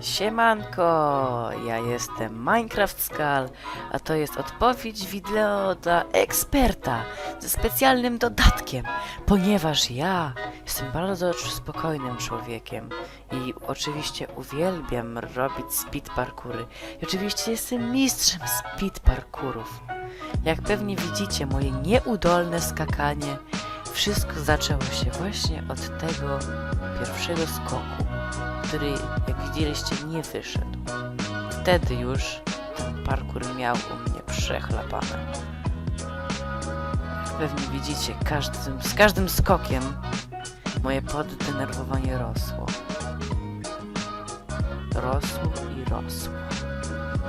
Siemanko, ja jestem Minecraft Skal, a to jest odpowiedź wideo dla eksperta ze specjalnym dodatkiem, ponieważ ja jestem bardzo spokojnym człowiekiem i oczywiście uwielbiam robić speed parkury i oczywiście jestem mistrzem speed parkurów. Jak pewnie widzicie, moje nieudolne skakanie wszystko zaczęło się właśnie od tego pierwszego skoku który, jak widzieliście, nie wyszedł. Wtedy już ten parkour miał u mnie przechlapane. Pewnie widzicie, każdym, z każdym skokiem moje poddenerwowanie rosło. Rosło i rosło.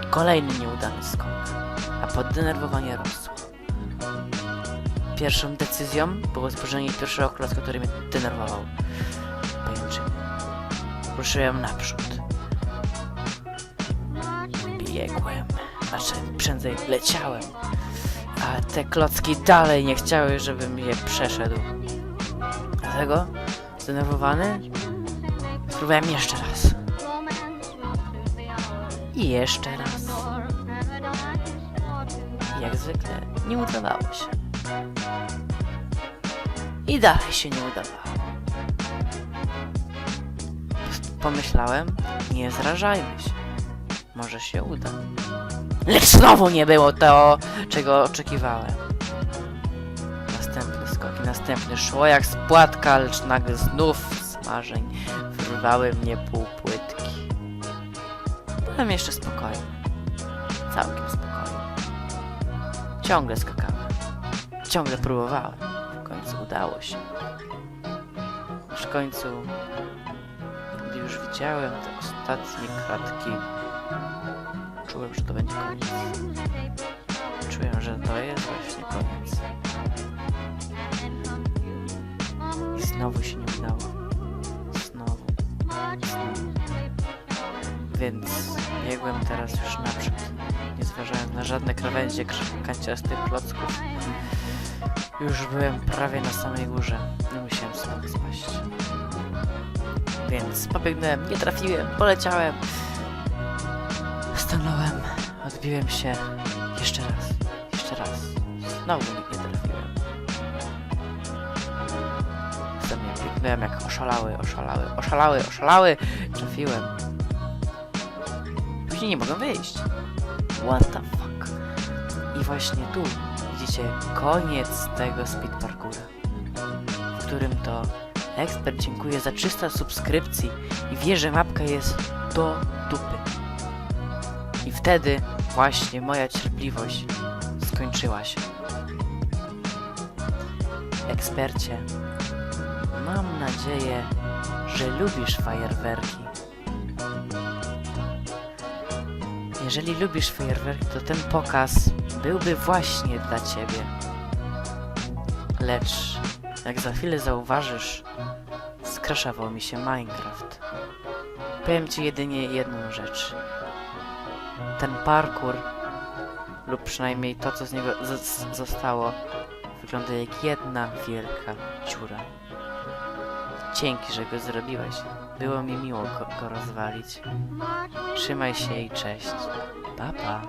Kolejny nieudany skok, a poddenerwowanie rosło. Pierwszą decyzją było zburzenie pierwszego klocka, który mnie denerwował. Pajęczyny. Ruszyłem naprzód. Biegłem, znaczy prędzej leciałem, a te klocki dalej nie chciały, żebym je przeszedł. Dlatego, zdenerwowany, spróbowałem jeszcze raz. I jeszcze raz. Jak zwykle, nie udawało się. I dalej się nie udawało. Pomyślałem, nie zrażajmy się. Może się uda. Lecz znowu nie było to, czego oczekiwałem. Następny skok i następny szło jak z płatka, lecz nagle znów z marzeń wyrwały mnie półpłytki. Byłem jeszcze spokojny. Całkiem spokojny. Ciągle skakałem. Ciągle próbowałem. W końcu udało się. Aż w końcu gdy już widziałem te ostatnie kratki, czułem, że to będzie koniec. Czułem, że to jest właśnie koniec. I znowu się nie udało. Znowu. Znowu. Więc biegłem teraz już naprzód. Nie zważając na żadne krawędzie kanciastych klocków. Już byłem prawie na samej górze. Nie musiałem znowu spaść. Więc pobiegnąłem, nie trafiłem, poleciałem. Stanąłem, odbiłem się. Jeszcze raz, jeszcze raz. Znowu nie trafiłem. Następnie biegnąłem jak oszalały, oszalały, oszalały, oszalały. Trafiłem. Później nie mogłem wyjść. What the fuck? I właśnie tu widzicie koniec tego speed parkoura, w którym to ekspert dziękuję za 300 subskrypcji i wie, że mapka jest do dupy. I wtedy właśnie moja cierpliwość skończyła się. Ekspercie, mam nadzieję, że lubisz fajerwerki. Jeżeli lubisz fajerwerki, to ten pokaz byłby właśnie dla ciebie. Lecz, jak za chwilę zauważysz, skraszował mi się Minecraft. Powiem ci jedynie jedną rzecz. Ten parkour, lub przynajmniej to, co z niego zostało, wygląda jak jedna wielka dziura. Dzięki, że go zrobiłeś. Było mi miło go, go rozwalić. Trzymaj się i cześć. Pa, pa.